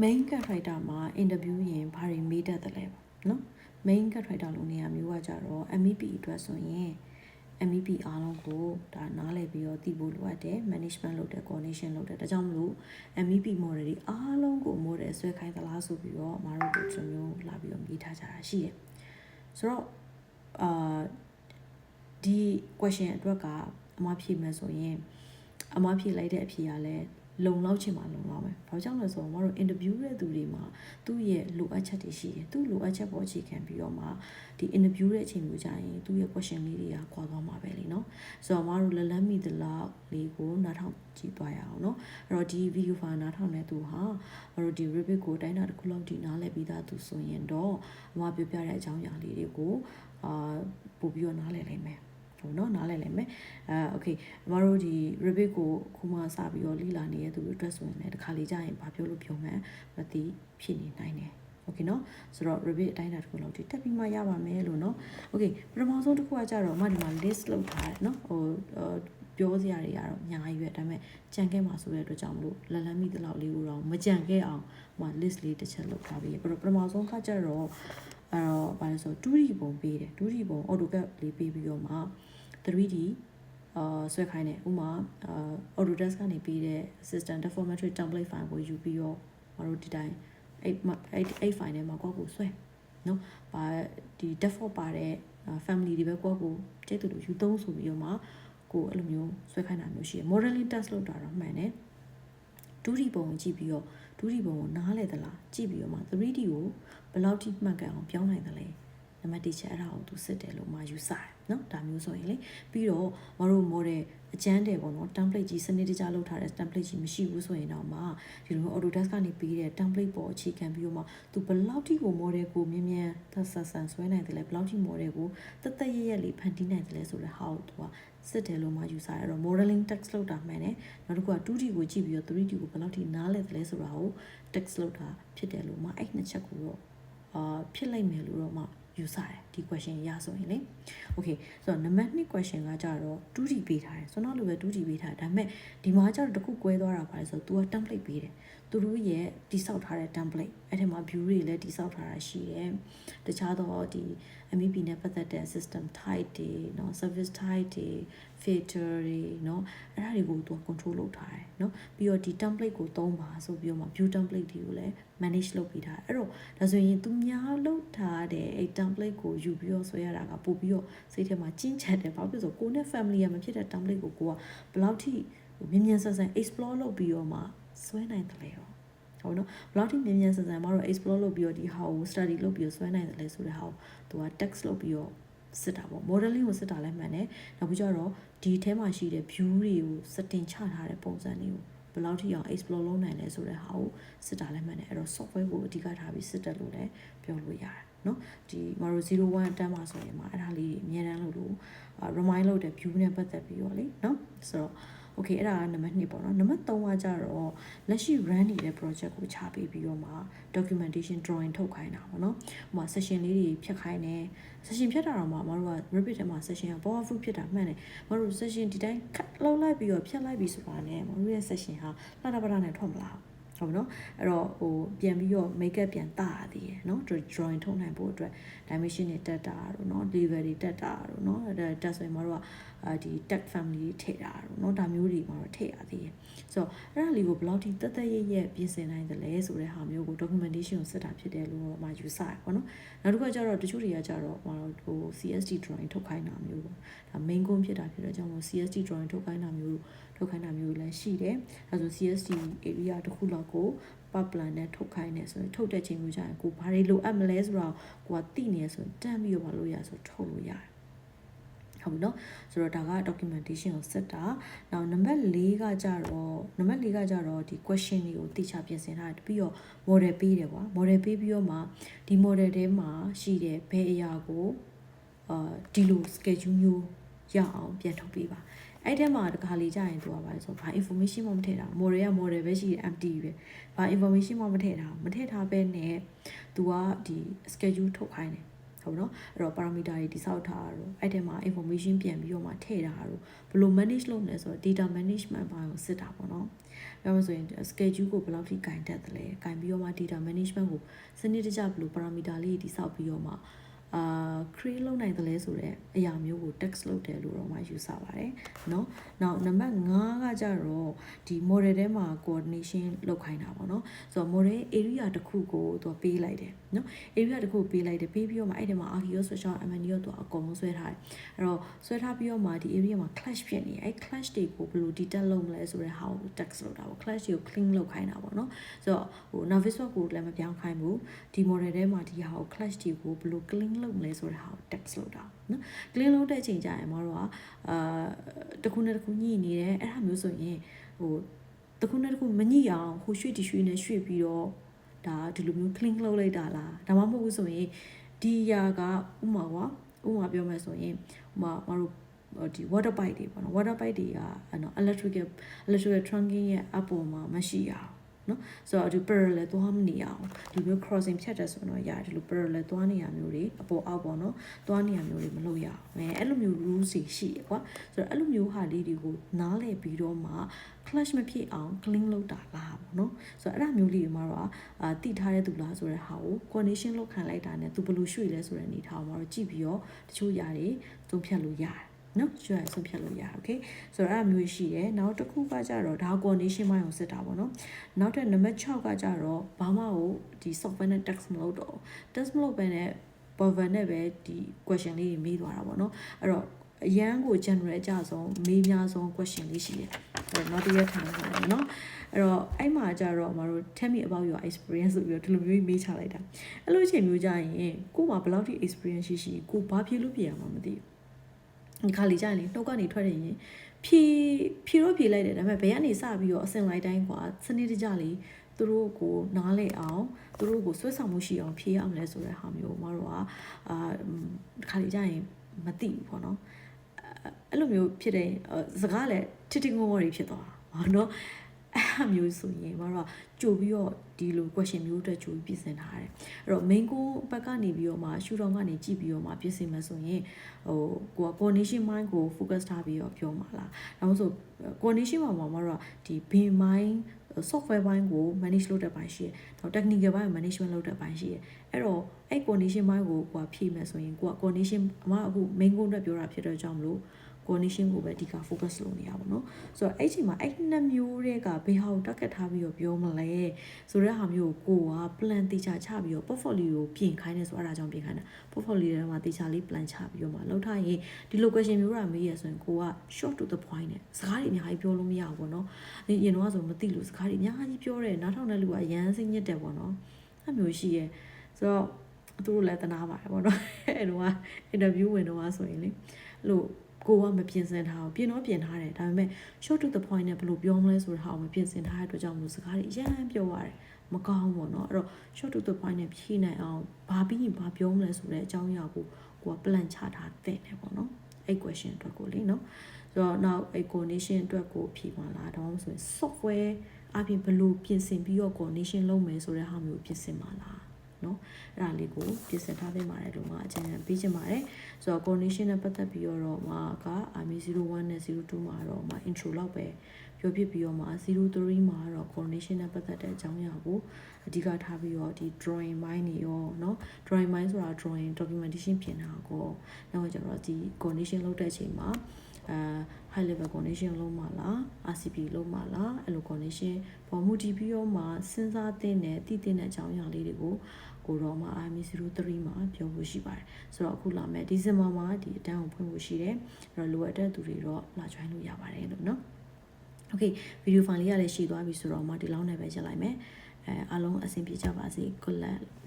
main character မှာ interview ရင်ဘာတွေမေးတတ်တယ်လဲပေါ့နော် main character လို့နေရာမျိုးကကြတော့ MEP အတွက်ဆိုရင် MEP အားလုံးကိုဒါနားလည်ပြီးတော့တည်ဖို့လိုအပ်တယ် management လုပ်တယ် coordination လုပ်တယ်ဒါကြောင့်မလို့ MEP model တွေအားလုံးကို model ဆွဲခိုင်းသလားဆိုပြီးတော့မအားတို့ဒီလိုမျိုးလာပြီးတော့မြည်ထားကြတာရှိတယ်ဆိုတော့အာဒီ question အတွက်ကအမဖြေမယ်ဆိုရင်အမဖြေလိုက်တဲ့အဖြေကလည်း လုံလောက်ချင်မှလုံလောက်မယ်။ဘာကြောင့်လဲဆိုတော့မတို့ interview တဲ့သူတွေမှာသူ့ရဲ့လိုအပ်ချက်တွေရှိတယ်။သူ့လိုအပ်ချက်ပေါ်အခြေခံပြီးတော့မှဒီ interview တဲ့အချိန်မျိုးကြရင်သူ့ရဲ့ question လေးတွေကခွာသွားမှာပဲလေနော်။ဆိုတော့မတို့လလန်းမိသလောက်လေးကိုနားထောင်ကြည့်သွားရအောင်နော်။အဲ့တော့ဒီ video file နားထောင်တဲ့သူဟာမတို့ဒီ Rubik ကိုတိုင်းတာတစ်ခုလောက်ဒီနားလည်ပြီးသားသူဆိုရင်တော့အမပြောပြတဲ့အကြောင်းအရာလေးတွေကိုအာပို့ပြီးတော့နားလည်နိုင်မယ်။ ဟိုเนาะနားလည်လိမ့်မယ်အဲโอเคအမတို့ဒီ Rubik ကိုခုမှစပြီးတော့လေ့လာနေတဲ့သူတွေအတွက်ဆိုရင်လည်းတစ်ခါလေကြာရင်ဘာပြောလို့ပြောမှန်းမသိဖြစ်နေနိုင်တယ်โอเคเนาะဆိုတော့ Rubik အတိုင်းတာတစ်ခုလောက်ဒီတက်ပြီးမှရပါမယ်လို့เนาะโอเคပထမဆုံးတစ်ခုကကြတော့အမဒီမှာ list လုပ်ထားတယ်เนาะဟိုပြောစရာတွေကတော့အများကြီးပဲဒါပေမဲ့ကြံခဲ့မှာဆိုတဲ့အတွက်ကြောင့်မလို့လလန်းမိတလောက်လေးကိုတော့မကြံခဲ့အောင်ဟို list လေးတစ်ချက်လုပ်ထားပြီးပထမဆုံးကကြတော့အဲ့တော့ဘာလဲဆို 2D ပုံပေးတယ် 2D ပုံ AutoCAD လေးပေးပြီးတော့မှ 3D အာဆွဲခိုင်းတယ်ဥမာအာ Autodesk ကနေပေးတဲ့ system deformatory template file ကိုယူပြီးတော့မတို့ဒီတိုင်းအဲ့အဲ့အဲ့ file ထဲမှာကိုယ့်ကိုဆွဲနော်ပါဒီ default ပါတဲ့ family တွေပဲကိုယ့်ကိုကျိတ်တူတူယူသုံးဆိုပြီးတော့မှကိုအဲ့လိုမျိုးဆွဲခိုင်းတာမျိုးရှိတယ် modeling test လုပ်တာတော့မှန်တယ် 2D ပုံကိုကြည့်ပြီးတော့ 2D ပုံကိုနားလဲသလားကြည့်ပြီးတော့မှ 3D ကိုဘယ်လောက်ထိမှတ်ကန်အောင်ပြောင်းနိုင်သလဲ နံပါတ်1ချက်အဲ့ဒါကိုသူစစ်တယ်လို့မှယူဆတယ်နော်ဒါမျိုးဆိုရင်လေပြီးတော့မတို့ model အကျန်းတယ်ပေါ့နော် template ကြီးစနစ်တကျလုပ်ထားတဲ့ template ကြီးမရှိဘူးဆိုရင်တော့မှဒီလို Autodesk ကနေပေးတဲ့ template ပေါ်အခြေခံပြီးတော့မှသူဘယ်လောက်ထိကို model ကိုမြင်မြန်သက်ဆန်ဆန်ဆွဲနိုင်တယ်လဲဘယ်လောက်ထိ model ကိုတသက်ရရက်လေးဖန်တီးနိုင်တယ်လဲဆိုတဲ့ဟာကိုသူကစစ်တယ်လို့မှယူဆရတော့ modeling text လောက်တာမှန်တယ်နောက်တစ်ခုက 2D ကိုကြည့်ပြီးတော့ 3D ကိုဘယ်လောက်ထိနားလည်တယ်လဲဆိုတာကို text လောက်တာဖြစ်တယ်လို့မှအဲ့နှစ်ချက်ကိုတော့အာဖြစ်လိုက်မယ်လို့တော့မှ ယူဆတယ်ဒီ question ရဆိုရင်လေ okay ဆိုတော့နံပါတ်2 question ကကြတော့ 2D ပေးထားတယ်ဆိုတော့လိုပဲ 2D ပေးထားတယ်ဒါပေမဲ့ဒီမှာကျတော့တခုကွဲသွားတာပါလေဆိုတော့ तू က template ပေးတယ်သူတို့ရဲ့တိစောက်ထားတဲ့ template အဲ့ထဲမှာ view တွေလည်းတိစောက်ထားတာရှိတယ်တခြားတော့ဒီ MEP နဲ့ပတ်သက်တဲ့ system type တွေเนาะ service type တွေ filter တွေเนาะအဲ့ဒါတွေကိုသူ control လုပ်ထားတယ်เนาะပြီးတော့ဒီ template ကိုသုံးပါဆိုပြီးတော့မှ view template တွေကိုလည်း manage လုပ်ပေးထားတယ်အဲ့တော့ဒါဆိုရင်သူများလုပ်ထားတဲ့အဲ့ template ကို ယူပြီးတော့ဆွဲရတာကပို့ပြီးတော့စိတ်ထဲမှာကျဉ်းချတ်တယ်ဘာဖြစ်လို့ဆိုကိုနဲ့ family ရမဖြစ်တဲ့ template ကိုကိုကဘယ်လောက်ထိမြင်မြန်ဆန်ဆန် explore လုပ်ပြီးတော့မှဆွဲနိုင်တယ်လေတော့ဟုတ်နော်ဘယ်လောက်ထိမြင်မြန်ဆန်ဆန်မတော့ explore လုပ်ပြီးတော့ဒီဟာကို study လုပ်ပြီးတော့ဆွဲနိုင်တယ်လေဆိုတဲ့ဟာကိုသူက text လုပ်ပြီးတော့စစ်တာပေါ့ modeling ကိုစစ်တာလည်းမှန်တယ်နောက်ပြီးတော့ဒီထဲမှာရှိတဲ့ view တွေကို setting ချထားတဲ့ပုံစံတွေကိုဘယ်လောက်ထိအောင် explore လုပ်နိုင်လဲဆိုတဲ့ဟာကိုစစ်တာလည်းမှန်တယ်အဲ့တော့ software ကိုအဓိကထားပြီးစစ်တယ်လို့လည်းပြောလို့ရတယ် နော်ဒီမတို့01အတန်းမှာဆိုရင်မှာအဲ့ဒါလေးအများတန်းလို့လို့ remind လုပ်တဲ့ view နဲ့ပတ်သက်ပြီးတော့လေနော်ဆိုတော့ okay အဲ့ဒါကနံပါတ်2ပေါ့နော်နံပါတ်3ကကြတော့လက်ရှိ run နေတဲ့ project ကိုချပေးပြီးတော့မှ documentation drawing ထုတ်ခိုင်းတာပေါ့နော်ဟိုမှာ session လေးတွေဖြတ်ခိုင်းတယ် session ဖြတ်တာတော့မှမတို့က Revit ထဲမှာ session က powerful ဖြစ်တာမှန်တယ်မတို့ session ဒီတိုင်း cut လောက်လိုက်ပြီးတော့ဖြတ်လိုက်ပြီးဆိုတာနဲ့မတို့ရဲ့ session ဟာလှတာပတာနဲ့ထွက်မလာဘူး ဟုတ်မနော်အဲ့တော့ဟိုပြန်ပြီးတော့ make up ပြန်တာသေးရယ်နော် drawing ထုတ်နိုင်ဖို့အတွက် dimension တွေတက်တာတို့နော် level တွေတက်တာတို့နော်တက်ဆိုရင်မတို့ကဒီ tag family တွေထည့်တာတို့နော်ဒါမျိုးတွေမတို့ထည့်ရသေးရယ်ဆိုတော့အဲ့ဒါလေးကို blog ထိတက်တက်ရရပြင်ဆင်နိုင်တယ်လဲဆိုတဲ့ဟာမျိုးကို documentation ကိုစစ်တာဖြစ်တယ်လို့မှယူဆရပေါ့နော်နောက်တစ်ခါကျတော့တချို့တွေကကျတော့ဟို CSD drawing ထုတ်ခိုင်းတာမျိုးပေါ့ဒါ main ကုန်းဖြစ်တာဖြစ်တော့ကျွန်တော် CSD drawing ထုတ်ခိုင်းတာမျိုး ထုတ်ခိုင်းတာမျိုးလည်းရှိတယ်အဲဆို CSD area တစ်ခုလောက်ကိုပတ်ပလန်နဲ့ထုတ်ခိုင်းနေဆိုရင်ထုတ်တဲ့ချိန်မျိုးကျရင်ကိုဘာတွေလိုအပ်မလဲဆိုတော့ကိုကသိနေဆိုရင်တန်းပြီးတော့မလုပ်ရဆိုထုတ်လို့ရတယ်ဟုတ်ပြီနော်ဆိုတော့ဒါက documentation ကိုစစ်တာနောက်နံပါတ်၄ကကြတော့နံပါတ်၄ကကြတော့ဒီ question တွေကိုတိကျပြင်ဆင်ထားတယ်ပြီးတော့ model ပေးတယ်ကွာ model ပေးပြီးတော့မှဒီ model ထဲမှာရှိတဲ့ဘယ်အရာကိုအာဒီလို schedule မျိုး ရအောင်ပြန်ထုတ်ပေးပါအဲ့ထဲမှာတခါလေကြာရင်သူကပါလဲဆိုဘာ information မှမထည့်တာ model က model ပဲရှိတယ် empty ပဲဘာ information မှမထည့်တာမထည့်ထားပဲနဲ့သူကဒီ schedule ထုတ်ခိုင်းတယ်ဟုတ်နော်အဲ့တော့ parameter တွေတိစောက်ထားတာတော့အဲ့ထဲမှာ information ပြန်ပြီးတော့မှထည့်တာတော့ဘယ်လို manage လုပ်လဲဆိုတော့ data management ဘိုင်းကိုစစ်တာပေါ့နော်ပြောမှဆိုရင် schedule ကိုဘယ်လောက်ထိကင်တတ်တယ်လဲကင်ပြီးတော့မှ data management ကိုစနစ်တကျဘယ်လို parameter လေးတိစောက်ပြီးတော့မှ အာ create လုပ်နိုင်တယ်လဲဆိုတော့အရာမျိုးကို text လုပ်တယ်လို့တော့မှယူဆပါတယ်เนาะနောက်နံပါတ်5ကကြတော့ဒီ model ထဲမှာ coordination လုပ်ခိုင်းတာပေါ့เนาะဆိုတော့ model area တစ်ခုကိုသူကပေးလိုက်တယ်เนาะ area တစ်ခုပေးလိုက်တယ်ပေးပြီးတော့မှအဲ့ဒီမှာ archeo social MNO တော့အကုန်လုံးဆွဲထားတယ်အဲ့တော့ဆွဲထားပြီးတော့မှဒီ area မှာ clash ဖြစ်နေအဲ့ clash တွေကိုဘယ်လို detail လုပ်မလဲဆိုတဲ့ဟာကို text လုပ်တာပေါ့ clash တွေကို clean လုပ်ခိုင်းတာပေါ့เนาะဆိုတော့ဟို Navis Web ကိုလည်းမပြောင်းခိုင်းဘူးဒီ model ထဲမှာဒီဟာကို clash တွေကိုဘယ်လို clean လုပ်မလဲဆိုတဲ့ဟာကို text လုပ်တာနော် clean လုပ်တဲ့အချိန်ကျရင်မတို့ကအာတစ်ခုနဲ့တစ်ခုညှိနေတယ်အဲ့ဒါမျိုးဆိုရင်ဟိုတစ်ခုနဲ့တစ်ခုမညှိအောင်ဟိုရွှေ့ဒီရွှေ့နဲ့ရွှေ့ပြီးတော့ဒါဒီလိုမျိုး clean လုပ်လိုက်တာလားဒါမှမဟုတ်ဘူးဆိုရင်ဒီຢာကဥမာကွာဥမာပြောမယ်ဆိုရင်ဥမာမတို့ဒီ water pipe တွေပေါ့နော် water pipe တွေကအဲ့နော် electrical electrical trunking ရဲ့အပေါ်မှာမရှိရအောင် နော်ဆိုတော့ဒီ parallel သွားမနေအောင်ဒီမျိုး crossing ဖြတ်တယ်ဆိုတော့ရတယ်ဒီလို parallel သွားနေရမျိုးတွေအပေါ်အောက်ပေါ့နော်သွားနေရမျိုးတွေမလုပ်ရအောင်အဲအဲ့လိုမျိုး rules တွေရှိရကွာဆိုတော့အဲ့လိုမျိုးဟာလေးတွေကိုနားလည်ပြီးတော့မှ clash မဖြစ်အောင် clean လုပ်တာလားပေါ့နော်ဆိုတော့အဲ့ဒါမျိုးလေးတွေမှာတော့အာတိထားတဲ့သူလားဆိုတဲ့ဟာကို coordination လုပ်ခံလိုက်တာနဲ့သူဘယ်လိုရွှေ့လဲဆိုတဲ့အနေထားမှာတော့ကြည့်ပြီးတော့တချို့ຢာတွေသုံးဖြတ်လို့ရတယ် နော်ကျွတ်ဆုံးဖြတ်လို့ရ okay ဆိုတော့အဲ့မျိုးရှိတယ်နောက်တစ်ခုကကြတော့ဒါ coordination မိုင်းအောင်စစ်တာပေါ့နော်နောက်တဲ့နံပါတ်6ကကြတော့ဘာမှကိုဒီ software နဲ့ text မလုပ်တော့ text မလုပ်ဘဲနဲ့ power နဲ့ပဲဒီ question လေးတွေမေးသွားတာပေါ့နော်အဲ့တော့အရန်ကို general အကြဆုံးမေးများဆုံး question လေးရှိတယ်အဲ့တော့နောက်တစ်ရက်ထိုင်ပါမယ်နော်အဲ့တော့အဲ့မှာကြတော့မတို့ tell me about your experience ဆိုပြီးတော့ဒီလိုမျိုးမေးချလိုက်တာအဲ့လိုအချိန်မျိုးကြရင်ကို့မှာဘယ်လောက်ထိ experience ရှိရှိကိုဘာဖြစ်လို့ပြရမှာမသိဘူးဒီ ခါလေးကြာရင်လေနှုတ်ကနေထွက်နေရင်ဖြီဖြီတော့ဖြီလိုက်တယ်ဒါပေမဲ့ဘယ်ကနေစပြီးတော့အစင်လိုက်တိုင်းကွာစနစ်တကျလေးသူတို့ကိုနားလဲအောင်သူတို့ကိုဆွဲဆောင်မှုရှိအောင်ဖြေရအောင်လဲဆိုတဲ့ဟာမျိုးမတို့ကအာဒီခါလေးကြာရင်မသိဘူးပေါ့နော်အဲ့လိုမျိုးဖြစ်တဲ့စကားလည်းထစ်ထစ်ငုံငုံတွေဖြစ်သွားတာဟောနော် အဲ့မျိုးဆိုရင်မတို့ကကြိုပြီးတော့ဒီလို question မျိုးအတွက်ကြိုပြီးပြင်ဆင်ထားတယ်အဲ့တော့ main ကိုဘက်ကနေပြီးတော့မှရှူတော့ကနေကြည့်ပြီးတော့မှပြင်ဆင်မယ်ဆိုရင်ဟိုကိုက coordination mind ကို focus ထားပြီးတော့ပြောမှာလားနောက်ဆို coordination မှာမှာမတို့ကဒီ bin mind software ဘိုင်းကို manage လုပ်တဲ့ဘိုင်းရှိတယ်။နောက် technical ဘိုင်းကို management လုပ်တဲ့ဘိုင်းရှိတယ်။အဲ့တော့အဲ့ coordination ဘိုင်းကိုကိုကဖြည့်မယ်ဆိုရင်ကိုက coordination အမအခု main ကိုအတွက်ပြောတာဖြစ်တဲ့ကြောင့်မလို့ coordination ကိုပဲအဓိက focus လုပ်နေရပါတော့။ဆိုတော့အဲ့ချိန်မှာအဲ့နှစ်မျိုးတွေကဘယ်ဟာကို target ထားပြီးတော့ပြောမလဲဆိုတဲ့ဟာမျိုးကိုကိုက plan တေချာချပြီးတော့ portfolio ကိုပြင်ခိုင်းနေဆိုအဲ့ဒါကြောင့်ပြင်ခိုင်းတာ portfolio ထဲမှာတေချာလေး plan ချပြီးတော့မှလောက်ထားရင်ဒီ location မျိုးရမေးရဆိုရင်ကိုက short to the point နဲ့စကားတွေအများကြီးပြောလို့မရဘူးပေါ့နော်။ရင်တော့ဆိုမသိလို့စကားတွေအများကြီးပြောတယ်နားထောင်တဲ့လူကရမ်းစိတ်ညစ်တယ်ပေါ့နော်။အဲ့မျိုးရှိရဲဆိုတော့သူတို့လည်းတနာပါတယ်ပေါ့နော်။အဲ့တော့ interview ဝင်တော့ဆိုရင်လေလို့ ကိုကမပြင်ဆင်ထားဘူးပြင်တော့ပြင်ထားတယ်ဒါပေမဲ့ short to the point နဲ့ဘယ်လိုပြောမလဲဆိုတဲ့ဟာကိုမပြင်ဆင်ထားတဲ့အတွက်ကြောင့်မို့စကားတွေအရန်ပြောရတယ်မကောင်းဘူးเนาะအဲ့တော့ short to the point နဲ့ဖြည့်နိုင်အောင်ဘာပြီးရင်ဘာပြောမလဲဆိုတဲ့အကြောင်းအရာကိုကိုက plan ချထားတဲ့တယ်ပေါ့နော်အဲ့ question အတွက်ကိုလေเนาะဆိုတော့နောက် coordination အတွက်ကိုဖြည့်ပါလားဒါမှမဟုတ်ဆိုရင် software အပြင်ဘယ်လိုပြင်ဆင်ပြီးတော့ coordination လုပ်မယ်ဆိုတဲ့ဟာမျိုးပြင်ဆင်ပါလား နော်အဲ့ဒါလေးကိုပြင်ဆင်ထားပေးပါတယ်လို့မှအကြံဉာဏ်ပေးချင်ပါတယ်ဆိုတော့ coordination နဲ့ပတ်သက်ပြီးတော့မှက army 01နဲ့02မှာတော့မှ intro လောက်ပဲပြောပြပြီးတော့မှ03မှာတော့ coordination နဲ့ပတ်သက်တဲ့အကြောင်းအရာကိုအဓိကထားပြီးတော့ဒီ drawing mind တွေရောเนาะ drawing mind ဆိုတာ drawing documentation ပြင်တာကိုနောက်ကျတော့ဒီ coordination လုပ်တဲ့အချိန်မှာ အဲ high level condition လုံးမှာလား RCP လုံးမှာလားအဲ့လို condition ပေါ်မူတည်ပြီးတော့မှစဉ်းစားသင့်တဲ့တည်တဲ့အကြောင်းအရာလေးတွေကိုကိုတော့မှ IME 03မှာပြောဖို့ရှိပါတယ်ဆိုတော့အခုလာမယ့်ဒီဇင်ဘာမှာဒီအတန်းကိုဖွင့်ဖို့ရှိတယ်အဲ့တော့လိုအပ်တဲ့သူတွေတော့လာ join လုပ်ရပါတယ်လို့နော် Okay ဗီဒီယိုဖိုင်လေးရလည်းရှိသွားပြီဆိုတော့မှဒီလောက်နဲ့ပဲရက်လိုက်မယ်အဲအားလုံးအဆင်ပြေကြပါစေ good luck